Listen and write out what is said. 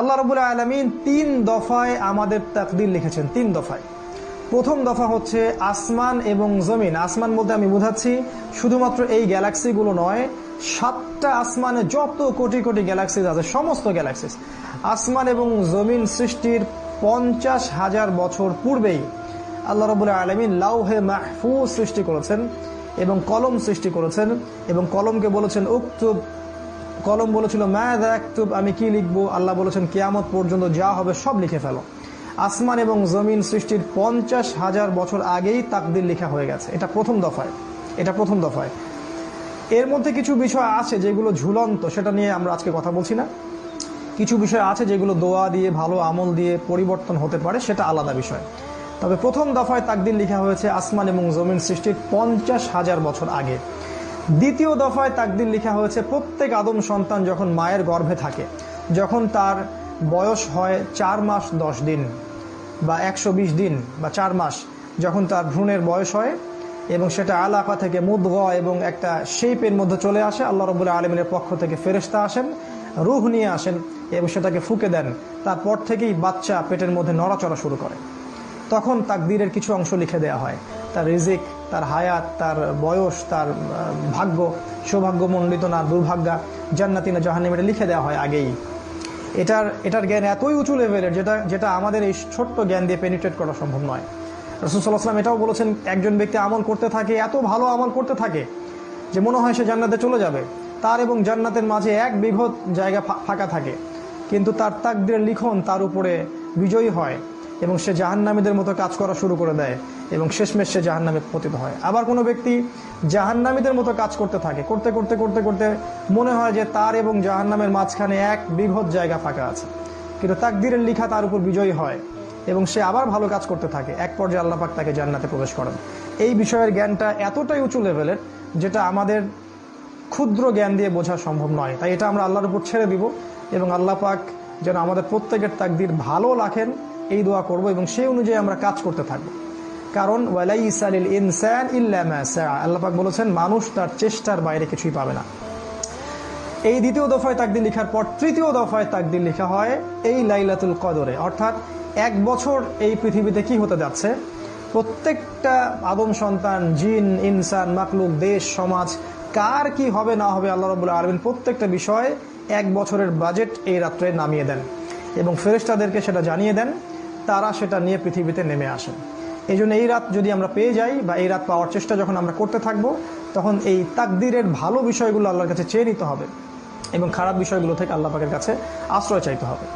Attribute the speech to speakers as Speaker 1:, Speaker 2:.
Speaker 1: আল্লাহ রবুল আলমিন তিন দফায় আমাদের তাকদির লিখেছেন, তিন দফায়। প্রথম দফা হচ্ছে আসমান এবং জমিন। আসমান বলতে আমি বোঝাচ্ছি, শুধুমাত্র এই গ্যালাক্সিগুলো নয়, সাতটা আসমানে যত কোটি কোটি গ্যালাক্সিস আছে, সমস্ত গ্যালাক্সিস। আসমান এবং জমিন সৃষ্টির পঞ্চাশ হাজার বছর পূর্বেই আল্লাহ রবুল আলমিন লাউহে মাহফুজ সৃষ্টি করেছেন এবং কলম সৃষ্টি করেছেন এবং কলমকে বলেছেন উক্তুব কলম বলেছিল একতুব, আমি কি লিখব? আল্লাহ বলেছেন, কেয়ামত পর্যন্ত যা হবে সব লিখে ফেলো। আসমান এবং জমিন সৃষ্টির পঞ্চাশ হাজার বছর আগেই তাকদির লেখা হয়ে গেছে। এটা প্রথম দফায়। এটা প্রথম দফায়। এর মধ্যে কিছু বিষয় আছে যেগুলো ঝুলন্ত, সেটা নিয়ে আমরা আজকে কথা বলছি না। কিছু বিষয় আছে যেগুলো দোয়া দিয়ে, ভালো আমল দিয়ে পরিবর্তন হতে পারে, সেটা আলাদা বিষয়। তবে প্রথম দফায় তাকদির লেখা হয়েছে, আসমান এবং জমিন সৃষ্টির পঞ্চাশ হাজার বছর আগে। দ্বিতীয় দফায় তাকদির লেখা হয়েছে, প্রত্যেক আদম সন্তান যখন মায়ের গর্ভে থাকে, যখন তার বয়স হয় চার মাস দশ দিন বা একশো বিশ দিন বা চার মাস, যখন তার ভ্রূণের বয়স হয় এবং সেটা আলাকা থেকে মুদগ এবং একটা শেপের মধ্যে চলে আসে, আল্লাহ রবুল্লাহ আলমিনের পক্ষ থেকে ফেরেস্তা আসেন, রুহ নিয়ে আসেন এবং সেটাকে ফুকে দেন। তারপর থেকেই বাচ্চা পেটের মধ্যে নড়াচড়া শুরু করে। তখন তাকদীরের কিছু অংশ লিখে দেওয়া হয়। তার রিজিক তার হায়াত, তার বয়স, তার ভাগ্য, সৌভাগ্যমণ্ডিত না, দুর্ভাগ্যা, জান্নাতি না, জাহান্নাম, এটা লিখে দেওয়া হয় আগেই। এটার এটার জ্ঞান এতই উঁচু লেভেলের যেটা যেটা আমাদের এই ছোট্ট জ্ঞান দিয়ে পেনিট্রেট করা সম্ভব নয়। রসুলাম এটাও বলেছেন, একজন ব্যক্তি আমল করতে থাকে, এত ভালো আমল করতে থাকে, যে মনে হয় সে জান্নাতে চলে যাবে। তার এবং জান্নাতের মাঝে এক বিঘত জায়গা ফাঁকা থাকে। কিন্তু তার তাকদের লিখন তার উপরে বিজয়ী হয়। এবং সে জাহান্নামীদের মতো কাজ করা শুরু করে দেয় এবং শেষমেশ সে জাহান্নামে পতিত হয়। আবার কোনো ব্যক্তি জাহান্নামীদের মতো কাজ করতে থাকে, করতে করতে করতে করতে মনে হয় যে তার এবং জাহান্নামের মাঝখানে এক বিঘত জায়গা ফাঁকা আছে। কিন্তু তাকদিরের লিখা তার উপর বিজয়ী হয় এবং সে আবার ভালো কাজ করতে থাকে। এক পর্যায়ে আল্লাহ পাক তাকে জান্নাতে প্রবেশ করেন। এই বিষয়ের জ্ঞানটা এতটাই উঁচু লেভেলের যেটা আমাদের ক্ষুদ্র জ্ঞান দিয়ে বোঝা সম্ভব নয়। তাই এটা আমরা আল্লাহর উপর ছেড়ে দিব এবং আল্লাহ পাক যেন আমাদের প্রত্যেকের তাকদির ভালো রাখেন এই দোয়া করব এবং সেই অনুযায়ী আমরা কাজ করতে থাকব। কারণ ওয়ালাইসালিল ইনসান ইল্লা মা সাআ। আল্লাহ পাক বলেছেন, মানুষ তার চেষ্টার বাইরে কিছুই পাবে না। এই দ্বিতীয় দফায় তাকদির লেখার পর তৃতীয় দফায় তাকদির লেখা হয় এই লাইলাতুল কদরে। অর্থাৎ এক বছর এই পৃথিবীতে কি হতে যাচ্ছে? প্রত্যেকটা আদম সন্তান, জিন, ইনসান মাকলুক দেশ, সমাজ, কার কি হবে না হবে আল্লাহ রবুল্লাহ আলমিন প্রত্যেকটা বিষয়ে এক বছরের বাজেট এই রাত্রে নামিয়ে দেন এবং ফেরেশতাদেরকে সেটা জানিয়ে দেন। তারা সেটা নিয়ে পৃথিবীতে নেমে আসেন এই এই রাত যদি আমরা পেয়ে যাই বা এই রাত পাওয়ার চেষ্টা যখন আমরা করতে থাকব, তখন এই তাকদিরের ভালো বিষয়গুলো আল্লাহর কাছে চেয়ে নিতে হবে এবং খারাপ বিষয়গুলো থেকে আল্লাহ পাকের কাছে আশ্রয় চাইতে হবে।